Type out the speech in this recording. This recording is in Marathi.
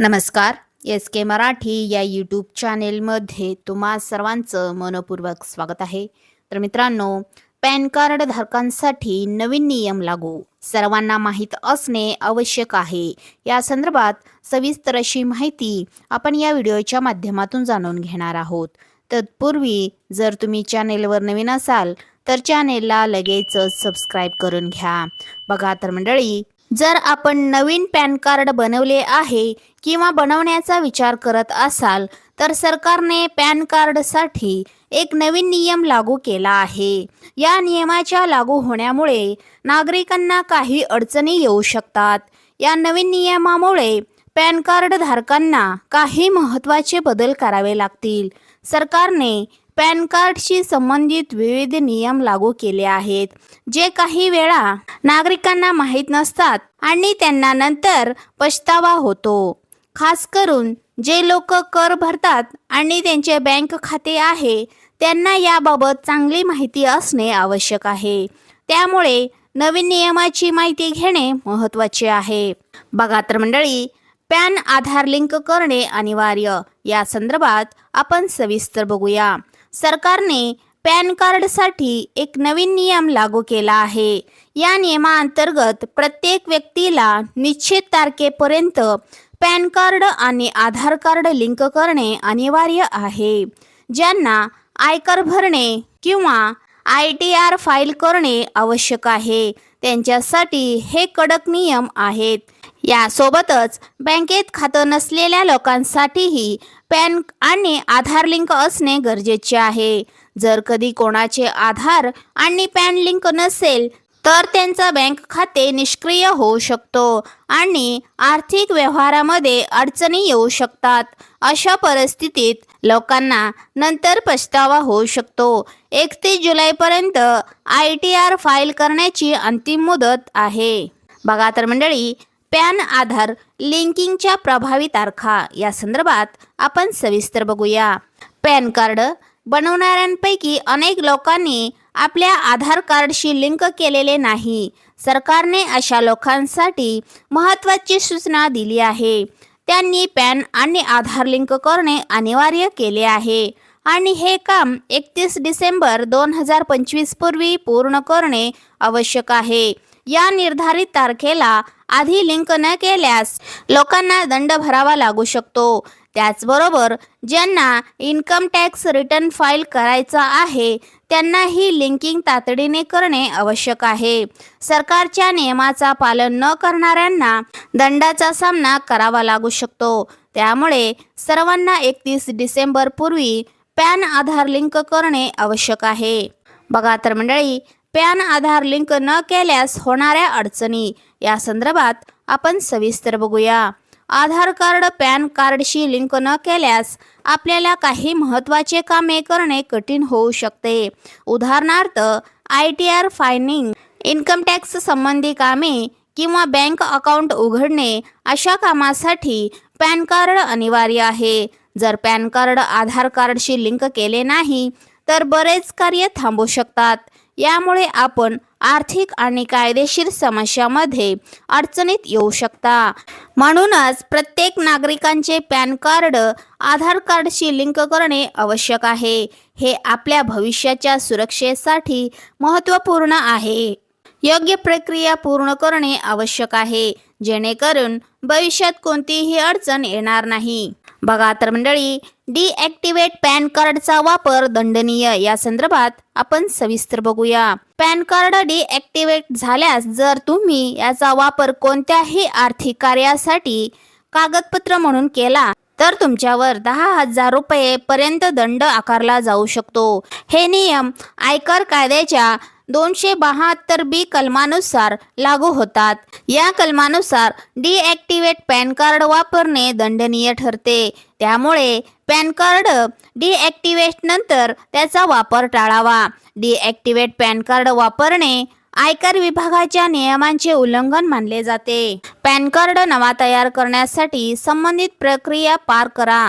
नमस्कार. एस के मराठी या यूट्यूब चॅनेलमध्ये तुम्हा सर्वांचं मनपूर्वक स्वागत आहे. तर मित्रांनो पॅन कार्ड धारकांसाठी नवीन नियम लागू. सर्वांना माहीत असणे आवश्यक आहे. या संदर्भात सविस्तर अशी माहिती आपण या व्हिडिओच्या माध्यमातून जाणून घेणार आहोत. तत्पूर्वी जर तुम्ही चॅनेलवर नवीन असाल तर चॅनेलला लगेच सबस्क्राईब करून घ्या. बघा तर मंडळी जर आपण नवीन पॅन कार्ड बनवले आहे किंवा बनवण्याचा विचार करत असाल तर सरकारने पॅन कार्डसाठी एक नवीन नियम लागू केला आहे. या नियमाच्या लागू होण्यामुळे नागरिकांना काही अडचणी येऊ शकतात. या नवीन नियमामुळे पॅन कार्ड धारकांना काही महत्त्वाचे बदल करावे लागतील. सरकारने पॅन कार्डशी संबंधित विविध नियम लागू केले आहेत जे काही वेळा नागरिकांना माहीत नसतात आणि त्यांना नंतर पछतावा होतो. खास करून जे लोक कर भरतात आणि त्यांचे बँक खाते आहे त्यांना याबाबत चांगली माहिती असणे आवश्यक आहे. त्यामुळे नवीन नियमाची माहिती घेणे महत्त्वाचे आहे. बघा तर मंडळी पॅन आधार लिंक करणे अनिवार्य. या संदर्भात आपण सविस्तर बघूया. सरकारने पॅन कार्डसाठी एक नवीन नियम लागू केला आहे. या नियमाअंतर्गत प्रत्येक व्यक्तीला निश्चित तारखेपर्यंत पॅन कार्ड आणि आधार कार्ड लिंक करणे अनिवार्य आहे. ज्यांना आयकर भरणे किंवा आय टी आर फाईल करणे आवश्यक आहे त्यांच्यासाठी हे कडक नियम आहेत. यासोबतच बँकेत खातं नसलेल्या लोकांसाठीही पॅन आणि आधार लिंक असणे गरजेचे आहे. जर कधी कोणाचे आधार आणि पॅन लिंक नसेल तर त्यांचा बँक खाते निष्क्रिय होऊ शकतो आणि आर्थिक व्यवहारामध्ये अडचणी येऊ शकतात. अशा परिस्थितीत लोकांना नंतर पछतावा होऊ शकतो. एकतीस जुलैपर्यंत आय टी आर फाईल करण्याची अंतिम मुदत आहे. बघा तर मंडळी पॅन आधार लिंकिंगच्या प्रभावी तारखा या संदर्भात आपण सविस्तर बघूया. पॅन कार्ड बनवणाऱ्यांपैकी अनेक लोकांनी आपल्या आधार कार्डशी लिंक केलेले नाही. सरकारने अशा लोकांसाठी महत्त्वाची सूचना दिली आहे. त्यांनी पॅन आणि आधार लिंक करणे अनिवार्य केले आहे आणि हे काम एकतीस डिसेंबर दोन हजार पंचवीस पूर्वी पूर्ण करणे आवश्यक आहे. या निर्धारित तारखेला आधी लिंक न केल्यास लोकांना दंड भरावा लागू शकतो. त्याचबरोबर ज्यांना इन्कम टॅक्स रिटर्न फाईल करायचा आहे त्यांना ही लिंकिंग तातडीने करणे आवश्यक आहे. सरकारच्या नियमाचा पालन न करणाऱ्यांना दंडाचा सामना करावा लागू शकतो. त्यामुळे सर्वांना एकतीस डिसेंबर पूर्वी पॅन आधार लिंक करणे आवश्यक आहे. बघा तर मंडळी पॅन आधार लिंक न केल्यास होणाऱ्या अडचणी. या संदर्भात आपण सविस्तर बघूया. आधार कार्ड पॅन कार्डशी लिंक न केल्यास आपल्याला काही महत्त्वाचे कामे करणे कठीण होऊ शकते. उदाहरणार्थ I T R filing income tax संबंधी कामे किंवा बँक अकाउंट उघडणे अशा कामासाठी पॅन कार्ड अनिवार्य आहे. जर पॅन कार्ड आधार कार्डशी लिंक केले नाही तर बरेच कार्य थांबू शकतात. यामुळे आपण आर्थिक आणि कायदेशीर समस्यामध्ये अडचणीत येऊ शकता. म्हणूनच प्रत्येक नागरिकांचे पॅन कार्ड आधार कार्डशी लिंक करणे आवश्यक आहे. हे आपल्या भविष्याच्या सुरक्षेसाठी महत्त्वपूर्ण आहे. योग्य प्रक्रिया पूर्ण करणे आवश्यक आहे जेणेकरून भविष्यात कोणतीही अडचण येणार नाही. बघा तर मंडळी डिॲक्टिवेट पॅन कार्डचा वापर दंडनीय. या संदर्भात आपण सविस्तर बघूया. पॅन कार्ड डिॲक्टिवेट झाल्यास जर तुम्ही याचा वापर कोणत्याही आर्थिक कार्यासाठी कागदपत्र म्हणून केला तर तुमच्यावर दहा हजार रुपये पर्यंत दंड आकारला जाऊ शकतो. हे नियम आयकर कायद्याच्या दोनशे बहात्तर बी कलमानुसार लागू होतात. या कलमानुसार डीॲक्टिवेट पॅन कार्ड वापरणे दंडनीय ठरते. त्यामुळे पॅन कार्ड डिॲक्टिवेट नंतर त्याचा वापर टाळावा. डीॲक्टिवेट पॅन कार्ड वापरणे आयकर विभागाच्या नियमांचे उल्लंघन मानले जाते. पॅन कार्ड नवा तयार करण्यासाठी संबंधित प्रक्रिया पार करा.